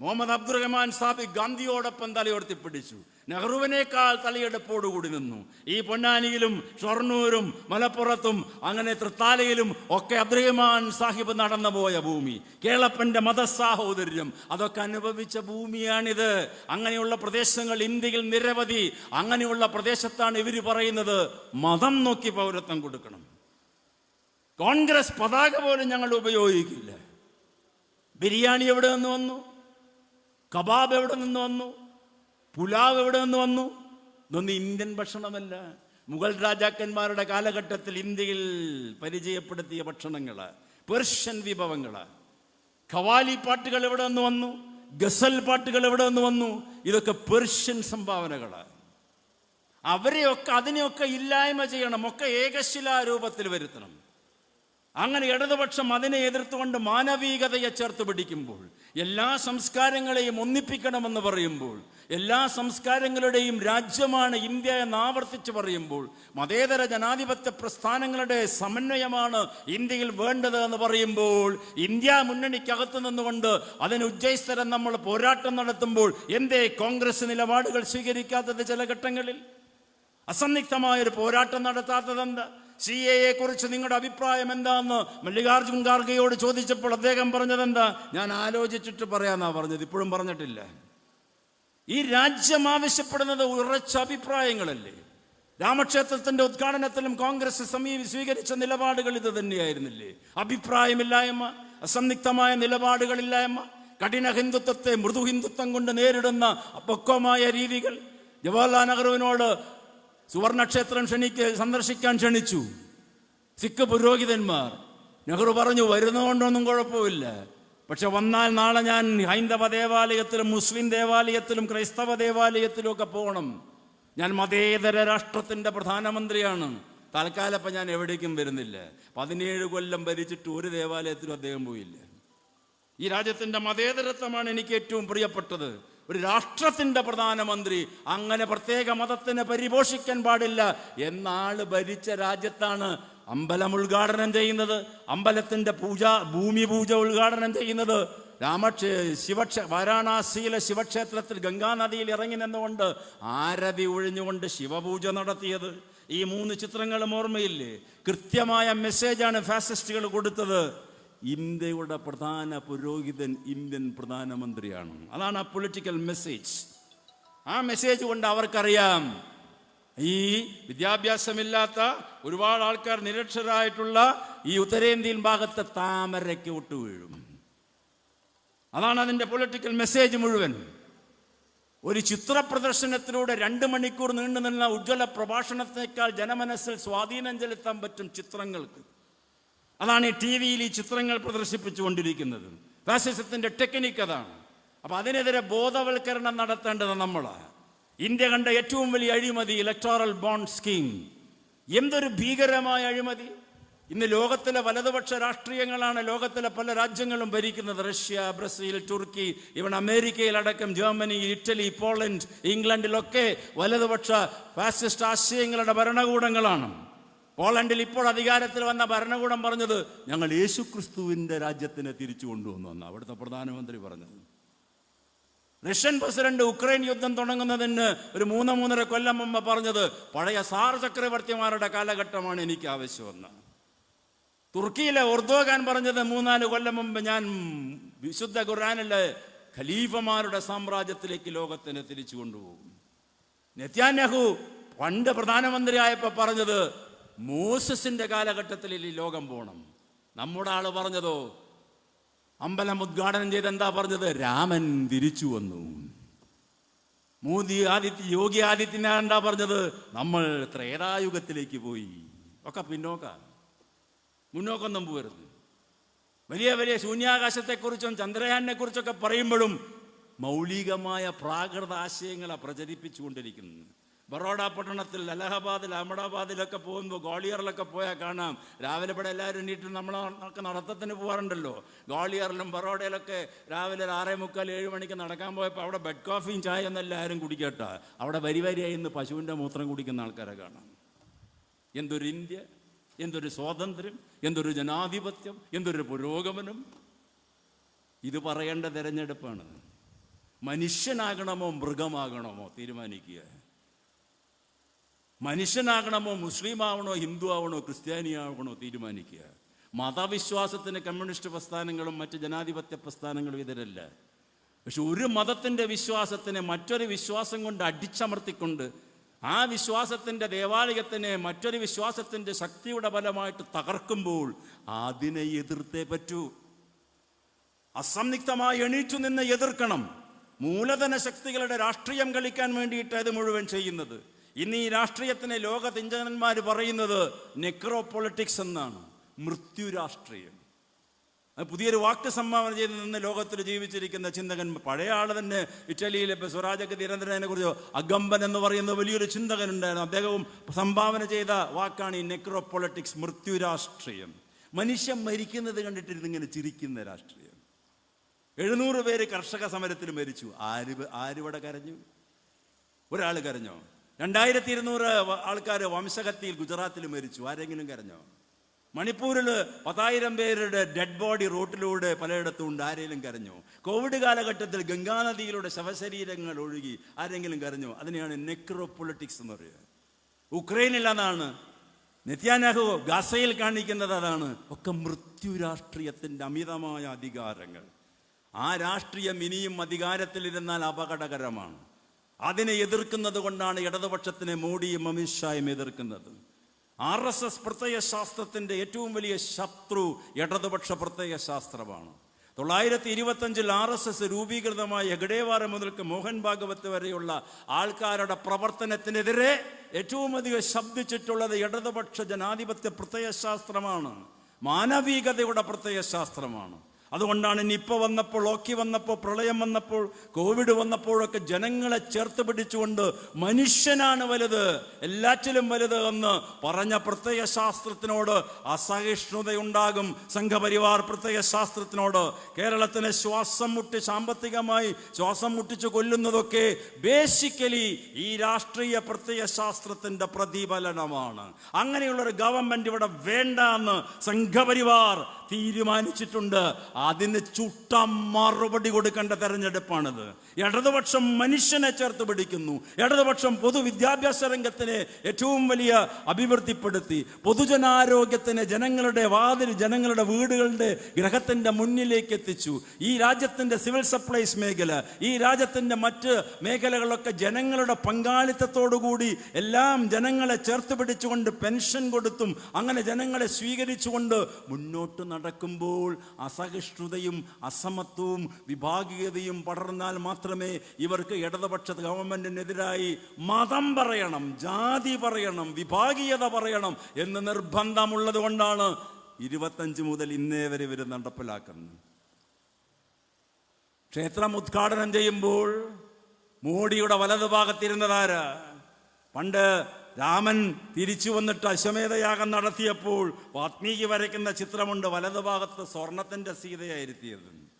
മുഹമ്മദ് അബ്ദുറഹ്മാൻ സാബി ഗാന്ധിയോടൊപ്പം തലയുയർത്തി പിടിച്ചു. നെഹ്റുവിനേക്കാൾ തലയെടുപ്പോടുകൂടി നിന്നു. ഈ പൊന്നാനിയിലും ഷൊർണൂരും മലപ്പുറത്തും അങ്ങനെ തൃത്താലയിലും ഒക്കെ അബ്ദുറഹ്മാൻ സാഹിബ് നടന്നു പോയ ഭൂമി. കേളപ്പന്റെ മതസാഹോദര്യം അതൊക്കെ അനുഭവിച്ച ഭൂമിയാണിത്. അങ്ങനെയുള്ള പ്രദേശങ്ങൾ ഇന്ത്യയിൽ നിരവധി അങ്ങനെയുള്ള പ്രദേശത്താണ് ഇവർ പറയുന്നത് മതം നോക്കി പൗരത്വം കൊടുക്കണം. കോൺഗ്രസ് പതാക പോലും ഞങ്ങൾ ഉപയോഗിക്കില്ല. ബിരിയാണി എവിടെ നിന്ന് വന്നു? കബാബ് എവിടെ നിന്ന് വന്നു? പുലാവ് എവിടെ നിന്ന് വന്നു? ഇതൊന്നും ഇന്ത്യൻ ഭക്ഷണമല്ല. മുഗൾ രാജാക്കന്മാരുടെ കാലഘട്ടത്തിൽ ഇന്ത്യയിൽ പരിചയപ്പെടുത്തിയ ഭക്ഷണങ്ങൾ പേർഷ്യൻ വിഭവങ്ങൾ ഖവാലി പാട്ടുകൾ എവിടെ നിന്ന് വന്നു? ഗസൽ പാട്ടുകൾ എവിടെ നിന്ന് വന്നു? ഇതൊക്കെ പേർഷ്യൻ സംഭാവനകൾ അവരെയൊക്കെ അതിനെയൊക്കെ ഇല്ലായ്മ ചെയ്യണം. ഒക്കെ ഏകശിലാരൂപത്തിൽ വരുത്തണം. അങ്ങനെ ഇടതുപക്ഷം അതിനെ എതിർത്തുകൊണ്ട് മാനവികതയെ ചേർത്ത് പിടിക്കുമ്പോൾ എല്ലാ സംസ്കാരങ്ങളെയും ഒന്നിപ്പിക്കണമെന്ന് പറയുമ്പോൾ എല്ലാ സംസ്കാരങ്ങളുടെയും രാജ്യമാണ് ഇന്ത്യ എന്ന് ആവർത്തിച്ച് പറയുമ്പോൾ മതേതര ജനാധിപത്യ പ്രസ്ഥാനങ്ങളുടെ സമന്വയമാണ് ഇന്ത്യയിൽ വേണ്ടത് എന്ന് പറയുമ്പോൾ ഇന്ത്യ മുന്നണിക്കകത്ത് നിന്നുകൊണ്ട് അതിന് ഉജ്ജയിസ്തരം നമ്മൾ പോരാട്ടം നടത്തുമ്പോൾ എന്തേ കോൺഗ്രസ് നിലപാടുകൾ സ്വീകരിക്കാത്തത് ചില ഘട്ടങ്ങളിൽ? അസന്നിഗ്ധമായൊരു പോരാട്ടം നടത്താത്തതെന്ത്? സി എയെ കുറിച്ച് നിങ്ങളുടെ അഭിപ്രായം എന്താന്ന് മല്ലികാർജുൻ ഖാർഗെയോട് ചോദിച്ചപ്പോൾ അദ്ദേഹം പറഞ്ഞത് എന്താ? ഞാൻ ആലോചിച്ചിട്ട് പറയാന്നാ പറഞ്ഞത് ഇപ്പോഴും പറഞ്ഞിട്ടില്ല. ഈ രാജ്യം ആവശ്യപ്പെടുന്നത് ഉറച്ച അഭിപ്രായങ്ങളല്ലേ? രാമക്ഷേത്രത്തിന്റെ ഉദ്ഘാടനത്തിലും കോൺഗ്രസ് സമീ സ്വീകരിച്ച നിലപാടുകൾ ഇത് തന്നെയായിരുന്നില്ലേ? അഭിപ്രായമില്ലായ്മ അസംയുക്തമായ നിലപാടുകളില്ലായ്മ കഠിന ഹിന്ദുത്വത്തെ മൃദു ഹിന്ദുത്വം കൊണ്ട് നേരിടുന്ന പക്വമായ രീതികൾ. ജവഹർലാൽ നെഹ്റുവിനോട് സുവർണക്ഷേത്രം ക്ഷണിക്ക് സന്ദർശിക്കാൻ ക്ഷണിച്ചു. സിഖ് പുരോഹിതന്മാർ. നെഹ്റു പറഞ്ഞു വരുന്നതുകൊണ്ടൊന്നും കുഴപ്പമില്ല. പക്ഷെ വന്നാൽ നാളെ ഞാൻ ഹൈന്ദവ ദേവാലയത്തിലും മുസ്ലിം ദേവാലയത്തിലും ക്രൈസ്തവ ദേവാലയത്തിലും ഒക്കെ പോകണം. ഞാൻ മതേതര രാഷ്ട്രത്തിന്റെ പ്രധാനമന്ത്രിയാണ്. തൽക്കാലം ഇപ്പം ഞാൻ എവിടേക്കും വരുന്നില്ല. പതിനേഴ് കൊല്ലം ഭരിച്ചിട്ട് ഒരു ദേവാലയത്തിലും അദ്ദേഹം പോയില്ല. ഈ രാജ്യത്തിന്റെ മതേതരത്വമാണ് എനിക്ക് ഏറ്റവും പ്രിയപ്പെട്ടത്. ഒരു രാഷ്ട്രത്തിന്റെ പ്രധാനമന്ത്രി അങ്ങനെ പ്രത്യേക മതത്തിനെ പരിപോഷിക്കാൻ പാടില്ല. എന്നാൾ ഭരിച്ച രാജ്യത്താണ് അമ്പലം ഉദ്ഘാടനം ചെയ്യുന്നത്. അമ്പലത്തിന്റെ പൂജ ഭൂമി പൂജ ഉദ്ഘാടനം ചെയ്യുന്നത്. രാമക്ഷേ ശിവക്ഷ വാരാണസിയിലെ ശിവക്ഷേത്രത്തിൽ ഗംഗാനദിയിൽ ഇറങ്ങി നിന്നുകൊണ്ട് ആരതി ഒഴിഞ്ഞുകൊണ്ട് ശിവപൂജ നടത്തിയത്. ഈ മൂന്ന് ചിത്രങ്ങളും ഓർമ്മയില്ലേ? കൃത്യമായ മെസ്സേജാണ് ഫാസിസ്റ്റുകൾ കൊടുത്തത്. ഇന്ത്യയുടെ പ്രധാന പുരോഹിതൻ ഇന്ത്യൻ പ്രധാനമന്ത്രിയാണ്. അതാണ് ആ പൊളിറ്റിക്കൽ മെസ്സേജ് ആ മെസ്സേജ് കൊണ്ട് അവർക്കറിയാം ഈ വിദ്യാഭ്യാസമില്ലാത്ത ഒരുപാട് ആൾക്കാർ നിരക്ഷരായിട്ടുള്ള ഈ ഉത്തരേന്ത്യൻ ഭാഗത്തെ താമരയ്ക്ക് വിട്ടുവീഴും അതാണ് അതിന്റെ പൊളിറ്റിക്കൽ മെസ്സേജ് മുഴുവൻ. ഒരു ചിത്ര പ്രദർശനത്തിലൂടെ രണ്ട് മണിക്കൂർ നീണ്ടു നിന്ന ഉജ്ജ്വല പ്രഭാഷണത്തേക്കാൾ ജനമനസ്സിൽ സ്വാധീനം ചെലുത്താൻ പറ്റും ചിത്രങ്ങൾക്ക്. അതാണ് ഈ ടി വിയിൽ ഈ ചിത്രങ്ങൾ പ്രദർശിപ്പിച്ചുകൊണ്ടിരിക്കുന്നത്. ഫാസിസത്തിന്റെ ടെക്നിക്ക് അതാണ്. അപ്പൊ അതിനെതിരെ ബോധവൽക്കരണം നടത്തേണ്ടത് നമ്മൾ ഇന്ത്യ കണ്ട ഏറ്റവും വലിയ അഴിമതി ഇലക്ട്രോറൽ ബോണ്ട് സ്കീം എന്തൊരു ഭീകരമായ അഴിമതി? ഇന്ന് ലോകത്തിലെ വലതുപക്ഷ രാഷ്ട്രീയങ്ങളാണ് ലോകത്തിലെ പല രാജ്യങ്ങളും ഭരിക്കുന്നത്. റഷ്യ ബ്രസീൽ തുർക്കി ഇവൺ അമേരിക്കയിലടക്കം ജർമ്മനി ഇറ്റലി പോളണ്ട് ഇംഗ്ലണ്ടിലൊക്കെ വലതുപക്ഷ ഫാസിസ്റ്റ് ആശയങ്ങളുടെ ഭരണകൂടങ്ങളാണ്. പോളണ്ടിൽ ഇപ്പോൾ അധികാരത്തിൽ വന്ന ഭരണകൂടം പറഞ്ഞത് ഞങ്ങൾ യേശു ക്രിസ്തുവിന്റെ രാജ്യത്തിനെ തിരിച്ചു കൊണ്ടുവന്നു അവിടുത്തെ പ്രധാനമന്ത്രി പറഞ്ഞത്. റഷ്യൻ പ്രസിഡന്റ് ഉക്രൈൻ യുദ്ധം തുടങ്ങുന്നതിന് ഒരു മൂന്ന് മൂന്നര കൊല്ലം മുമ്പ് പറഞ്ഞത് പഴയ സാർ ചക്രവർത്തിമാരുടെ കാലഘട്ടമാണ് എനിക്ക് ആവശ്യമെന്ന് തുർക്കിയിലെ ഉർദോഗാൻ പറഞ്ഞത് മൂന്നാൽ കൊല്ലം മുമ്പ് ഞാൻ വിശുദ്ധ ഖുർആാനിലെ ഖലീഫമാരുടെ സാമ്രാജ്യത്തിലേക്ക് ലോകത്തിനെ തിരിച്ചു കൊണ്ടുപോകും നെത്യാനഹു പണ്ട് പ്രധാനമന്ത്രിയായപ്പോൾ പറഞ്ഞത് മോസസിന്റെ കാലഘട്ടത്തിൽ ഈ ലോകം പോകണം നമ്മുടെ ആൾ പറഞ്ഞതോ? അമ്പലം ഉദ്ഘാടനം ചെയ്ത് എന്താ പറഞ്ഞത്? രാമൻ തിരിച്ചു വന്നു. മോദി ആദിത്യ യോഗി ആദിത്യനാഥ് എന്താ പറഞ്ഞത്? നമ്മൾ ത്രേതായുഗത്തിലേക്ക് പോയി. ഒക്കെ പിന്നോക്ക. മുന്നോക്കൊന്നും പോകരുത് വലിയ വലിയ ശൂന്യാകാശത്തെക്കുറിച്ചും ചന്ദ്രയാനെ കുറിച്ചൊക്കെ പറയുമ്പോഴും മൗലികമായ പ്രാകൃത ആശയങ്ങളെ പ്രചരിപ്പിച്ചുകൊണ്ടിരിക്കുന്നത്. ബറോഡ പട്ടണത്തിൽ അലഹബാദിൽ അഹമ്മദാബാദിലൊക്കെ പോകുമ്പോൾ ഗ്വാളിയറിലൊക്കെ പോയാൽ കാണാം. രാവിലെ ഇവിടെ എല്ലാവരും എണീറ്റ് നമ്മളൊക്കെ നടത്തത്തിന് പോകാറുണ്ടല്ലോ ഗ്വാളിയറിലും ബറോഡയിലൊക്കെ രാവിലെ ഒരു ആറേ മുക്കാൽ ഏഴ് മണിക്ക് നടക്കാൻ പോയപ്പോൾ അവിടെ ബെഡ് കോഫിയും ചായ ഒന്നും എല്ലാവരും കുടിക്കട്ട. അവിടെ വരി വരിയായി ഇന്ന് പശുവിന്റെ മൂത്രം കുടിക്കുന്ന ആൾക്കാരെ കാണാം. എന്തൊരു ഇന്ത്യ എന്തൊരു സ്വാതന്ത്ര്യം എന്തൊരു ജനാധിപത്യം എന്തൊരു പുരോഗമനം. ഇത് പറയേണ്ട തിരഞ്ഞെടുപ്പാണ്. മനുഷ്യനാകണമോ മൃഗമാകണമോ തീരുമാനിക്കുക. മനുഷ്യനാകണമോ മുസ്ലിം ആവണോ ഹിന്ദു ആവണോ ക്രിസ്ത്യാനി ആവണോ തീരുമാനിക്കുക. മതവിശ്വാസത്തിന് കമ്മ്യൂണിസ്റ്റ് പ്രസ്ഥാനങ്ങളും മറ്റ് ജനാധിപത്യ പ്രസ്ഥാനങ്ങളും ഇതരല്ല പക്ഷെ ഒരു മതത്തിന്റെ വിശ്വാസത്തിനെ മറ്റൊരു വിശ്വാസം കൊണ്ട് അടിച്ചമർത്തിക്കൊണ്ട് ആ വിശ്വാസത്തിന്റെ ദേവാലയത്തിനെ മറ്റൊരു വിശ്വാസത്തിന്റെ ശക്തിയുടെ ഫലമായിട്ട് തകർക്കുമ്പോൾ അതിനെ എതിർത്തേ പറ്റൂ. അസംയുക്തമായി എണീറ്റു നിന്ന് എതിർക്കണം. മൂലധന ശക്തികളുടെ രാഷ്ട്രീയം കളിക്കാൻ വേണ്ടിയിട്ട് ഇത് മുഴുവൻ ചെയ്യുന്നത്. ഇന്ന് ഈ രാഷ്ട്രീയത്തിനെ ലോക തിഞ്ചകന്മാർ പറയുന്നത് നെക്രോ പൊളിറ്റിക്സ് എന്നാണ്. മൃത്യു രാഷ്ട്രീയം. അത് പുതിയൊരു വാക്ക് സംഭാവന ചെയ്ത് നിന്ന് ലോകത്തിൽ ജീവിച്ചിരിക്കുന്ന ചിന്തകൻ പഴയ ആൾ തന്നെ ഇറ്റലിയിലെ ഇപ്പോൾ സ്വരാജക്ക് തിരന്തരനെ കുറിച്ച് അഗമ്പൻ എന്ന് പറയുന്ന വലിയൊരു ചിന്തകൻ ഉണ്ടായിരുന്നു. അദ്ദേഹവും സംഭാവന ചെയ്ത വാക്കാണ് ഈ നെക്രോ പൊളിറ്റിക്സ് മൃത്യു രാഷ്ട്രീയം. മനുഷ്യൻ മരിക്കുന്നത് കണ്ടിട്ടിരുന്ന് ഇങ്ങനെ ചിരിക്കുന്ന രാഷ്ട്രീയം. എഴുന്നൂറ് പേര് കർഷക സമരത്തിൽ മരിച്ചു. ആര് ആരിവിടെ കരഞ്ഞു? ഒരാൾ കരഞ്ഞോ? രണ്ടായിരത്തി ഇരുന്നൂറ് ആൾക്കാർ വംശഹത്യയിൽ ഗുജറാത്തിൽ മരിച്ചു. ആരെങ്കിലും കരഞ്ഞോ? മണിപ്പൂരിൽ പത്തായിരം പേരുടെ ഡെഡ് ബോഡി റോട്ടിലൂടെ പലയിടത്തും ഉണ്ട് ആരെങ്കിലും കരഞ്ഞോ? കോവിഡ് കാലഘട്ടത്തിൽ ഗംഗാനദിയിലൂടെ ശവശരീരങ്ങൾ ഒഴുകി ആരെങ്കിലും കരഞ്ഞോ? അതിനെയാണ് നെക്രോ പൊളിറ്റിക്സ് എന്ന് പറയുക. ഉക്രൈനിൽ അതാണ്. നിത്യാനഹു ഗാസയിൽ കാണിക്കുന്നത് അതാണ്. ഒക്കെ മൃത്യു രാഷ്ട്രീയത്തിന്റെ അമിതമായ അധികാരങ്ങൾ. ആ രാഷ്ട്രീയം ഇനിയും അധികാരത്തിലിരുന്നാൽ അപകടകരമാണ്. അതിനെ എതിർക്കുന്നത് കൊണ്ടാണ് ഇടതുപക്ഷത്തിനെ മോഡിയും അമിത്ഷായും എതിർക്കുന്നത്. ആർ എസ് എസ് പ്രത്യയശാസ്ത്രത്തിന്റെ ഏറ്റവും വലിയ ശത്രു ഇടതുപക്ഷ പ്രത്യയശാസ്ത്രമാണ്. തൊള്ളായിരത്തി ഇരുപത്തഞ്ചിൽ ആർ എസ് എസ് രൂപീകൃതമായ എഗഡേവാര മുതൽക്ക് മോഹൻ ഭാഗവത് വരെയുള്ള ആൾക്കാരുടെ പ്രവർത്തനത്തിനെതിരെ ഏറ്റവും അധികം ശബ്ദിച്ചിട്ടുള്ളത് ഇടതുപക്ഷ ജനാധിപത്യ പ്രത്യയശാസ്ത്രമാണ്. മാനവികതയുടെ പ്രത്യയശാസ്ത്രമാണ്. അതുകൊണ്ടാണ് നിപ്പ വന്നപ്പോൾ ഓക്കി വന്നപ്പോൾ പ്രളയം വന്നപ്പോൾ കോവിഡ് വന്നപ്പോഴൊക്കെ ജനങ്ങളെ ചേർത്ത് പിടിച്ചുകൊണ്ട് മനുഷ്യനാണ് വലുത് എല്ലാറ്റിലും വലുത് എന്ന് പറഞ്ഞ പ്രത്യയശാസ്ത്രത്തിനോട് അസഹിഷ്ണുതയുണ്ടാകും. സംഘപരിവാർ പ്രത്യയശാസ്ത്രത്തിനോട് കേരളത്തിനെ ശ്വാസം മുട്ടി സാമ്പത്തികമായി ശ്വാസം മുട്ടിച്ച് കൊല്ലുന്നതൊക്കെ ബേസിക്കലി ഈ രാഷ്ട്രീയ പ്രത്യയശാസ്ത്രത്തിന്റെ പ്രതിഫലനമാണ്. അങ്ങനെയുള്ളൊരു ഗവൺമെന്റ് ഇവിടെ വേണ്ട എന്ന് സംഘപരിവാർ തീരുമാനിച്ചിട്ടുണ്ട്. അതിന് ചുട്ട മറുപടി കൊടുക്കേണ്ട തെരഞ്ഞെടുപ്പാണിത്. ഇടതുപക്ഷം മനുഷ്യനെ ചേർത്ത് പിടിക്കുന്നു. ഇടതുപക്ഷം പൊതുവിദ്യാഭ്യാസ രംഗത്തിനെ ഏറ്റവും വലിയ അഭിവൃദ്ധിപ്പെടുത്തി. പൊതുജനാരോഗ്യത്തിന് ജനങ്ങളുടെ വാതിൽ ജനങ്ങളുടെ വീടുകളുടെ ഗ്രഹത്തിന്റെ മുന്നിലേക്ക് എത്തിച്ചു. ഈ രാജ്യത്തിന്റെ സിവിൽ സപ്ലൈസ് മേഖല ഈ രാജ്യത്തിന്റെ മറ്റ് മേഖലകളൊക്കെ ജനങ്ങളുടെ പങ്കാളിത്തത്തോടുകൂടി എല്ലാം ജനങ്ങളെ ചേർത്ത് പിടിച്ചുകൊണ്ട് പെൻഷൻ കൊടുത്തും അങ്ങനെ ജനങ്ങളെ സ്വീകരിച്ചുകൊണ്ട് മുന്നോട്ട് നടക്കുമ്പോൾ അസഹിഷ്ണുതയും അസമത്വവും വിഭാഗീയതയും പടർന്നാൽ മാത്രമേ ഇവർക്ക് ഇടതുപക്ഷ ഗവൺമെന്റിനെതിരായി മതം പറയണം ജാതി പറയണം വിഭാഗീയത പറയണം എന്ന് നിർബന്ധമുള്ളത് കൊണ്ടാണ് ഇരുപത്തഞ്ച് മുതൽ ഇന്നേ വരെ ഇവർ നടപ്പിലാക്കുന്നത്. ക്ഷേത്രം ഉദ്ഘാടനം ചെയ്യുമ്പോൾ മോഡിയുടെ വലതുഭാഗത്തിരുന്നതാരാ പണ്ട് രാമൻ തിരിച്ചു വന്നിട്ട് അശ്വമേധയാഗം നടത്തിയപ്പോൾ വാത്മീകി വരയ്ക്കുന്ന ചിത്രമുണ്ട് വലതുഭാഗത്ത് സ്വർണത്തിന്റെ സീതയായിരുത്തിയത്.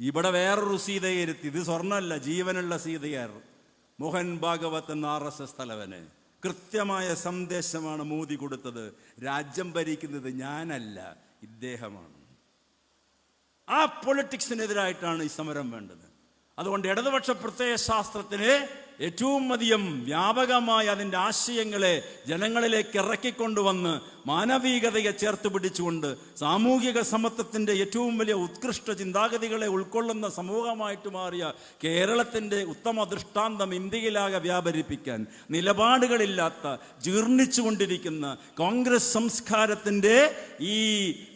ഇവിടെ വേറൊരു സീതയായിരുത്തി. ഇത് സ്വർണമല്ല ജീവനുള്ള സീതയാർ. മോഹൻ ഭാഗവത് എന്ന ആർ എസ് എസ് തലവന്. കൃത്യമായ സന്ദേശമാണ് മോദി കൊടുത്തത്. രാജ്യം ഭരിക്കുന്നത് ഞാനല്ല ഇദ്ദേഹമാണ്. ആ പൊളിറ്റിക്സിനെതിരായിട്ടാണ് ഈ സമരം വേണ്ടത്. അതുകൊണ്ട് ഇടതുപക്ഷ പ്രത്യയ ശാസ്ത്രത്തിന് ഏറ്റവും അധികം വ്യാപകമായി അതിന്റെ ആശയങ്ങളെ ജനങ്ങളിലേക്ക് ഇറക്കിക്കൊണ്ടുവന്ന് മാനവികതയെ ചേർത്ത് പിടിച്ചുകൊണ്ട് സാമൂഹിക സമത്വത്തിന്റെ ഏറ്റവും വലിയ ഉത്കൃഷ്ട ചിന്താഗതികളെ ഉൾക്കൊള്ളുന്ന സമൂഹമായിട്ട് മാറിയ കേരളത്തിന്റെ ഉത്തമ ദൃഷ്ടാന്തം ഇന്ത്യയിലാകെ വ്യാപരിപ്പിക്കാൻ നിലപാടുകളില്ലാത്ത ജീർണിച്ചുകൊണ്ടിരിക്കുന്ന കോൺഗ്രസ് സംസ്കാരത്തിന്റെ ഈ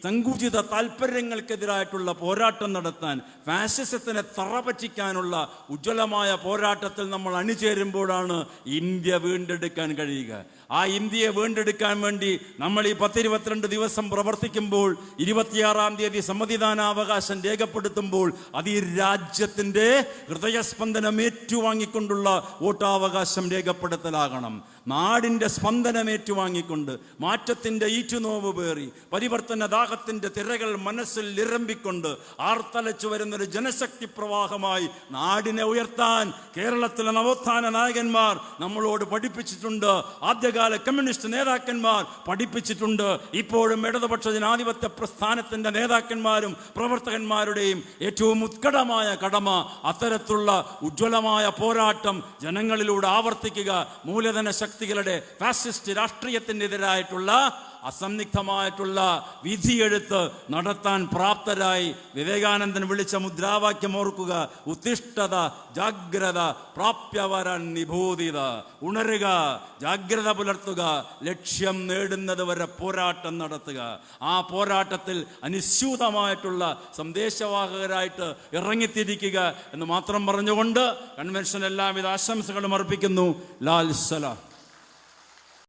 സങ്കുചിത താല്പര്യങ്ങൾക്കെതിരായിട്ടുള്ള പോരാട്ടം നടത്താൻ ഫാസിസത്തിനെ തറപറ്റിക്കാനുള്ള ഉജ്ജ്വലമായ പോരാട്ടത്തിൽ നമ്മൾ അണി അണിചേരുമ്പോഴാണ് ഇന്ത്യ വീണ്ടെടുക്കാൻ കഴിയുക. ആ ഇന്ത്യയെ വീണ്ടെടുക്കാൻ വേണ്ടി നമ്മൾ ഈ പത്തിരുപത്തിരണ്ട് ദിവസം പ്രവർത്തിക്കുമ്പോൾ ഇരുപത്തിയാറാം തീയതി സമ്മതിദാനാവകാശം രേഖപ്പെടുത്തുമ്പോൾ അത് ഈ രാജ്യത്തിന്റെ ഹൃദയസ്പന്ദനം ഏറ്റുവാങ്ങിക്കൊണ്ടുള്ള വോട്ടാവകാശം രേഖപ്പെടുത്തലാകണം. നാടിന്റെ സ്പന്ദനമേറ്റുവാങ്ങിക്കൊണ്ട് മാറ്റത്തിന്റെ ഈറ്റുനോവ് പേറി പരിവർത്തന ദാഹത്തിന്റെ തിരകൾ മനസ്സിൽ ഇരമ്പിക്കൊണ്ട് ആർത്തലച്ചു വരുന്നൊരു ജനശക്തി പ്രവാഹമായി നാടിനെ ഉയർത്താൻ കേരളത്തിലെ നവോത്ഥാന നായകന്മാർ നമ്മളോട് പഠിപ്പിച്ചിട്ടുണ്ട്. ആദ്യകാല കമ്മ്യൂണിസ്റ്റ് നേതാക്കന്മാർ പഠിപ്പിച്ചിട്ടുണ്ട്. ഇപ്പോഴും ഇടതുപക്ഷ ജനാധിപത്യ പ്രസ്ഥാനത്തിന്റെ നേതാക്കന്മാരും പ്രവർത്തകന്മാരുടെയും ഏറ്റവും ഉത്കടമായ കടമ അത്തരത്തിലുള്ള ഉജ്ജ്വലമായ പോരാട്ടം ജനങ്ങളിലൂടെ ആവർത്തിക്കുക. മൂലധന ശക്തികളുടെ ഫാസിസ്റ്റ് രാഷ്ട്രീയത്തിനെതിരായിട്ടുള്ള അസംയുക്തമായിട്ടുള്ള വിധിയെഴുത്ത് നടത്താൻ പ്രാപ്തരായി വിവേകാനന്ദൻ വിളിച്ച മുദ്രാവാക്യം ഓർക്കുക. ഉത്തിഷ്ഠത ജാഗ്രത പ്രാപ്യവര നിഭൂതിത ഉണരുക ജാഗ്രത പുലർത്തുക ലക്ഷ്യം നേടുന്നത് വരെ പോരാട്ടം നടത്തുക. ആ പോരാട്ടത്തിൽ അനുസ്യൂതമായിട്ടുള്ള സന്ദേശവാഹകരായിട്ട് ഇറങ്ങിത്തിരിക്കുക എന്ന് മാത്രം പറഞ്ഞുകൊണ്ട് കൺവെൻഷൻ എല്ലാവിധ ആശംസകളും അർപ്പിക്കുന്നു. ലാൽ സലാം.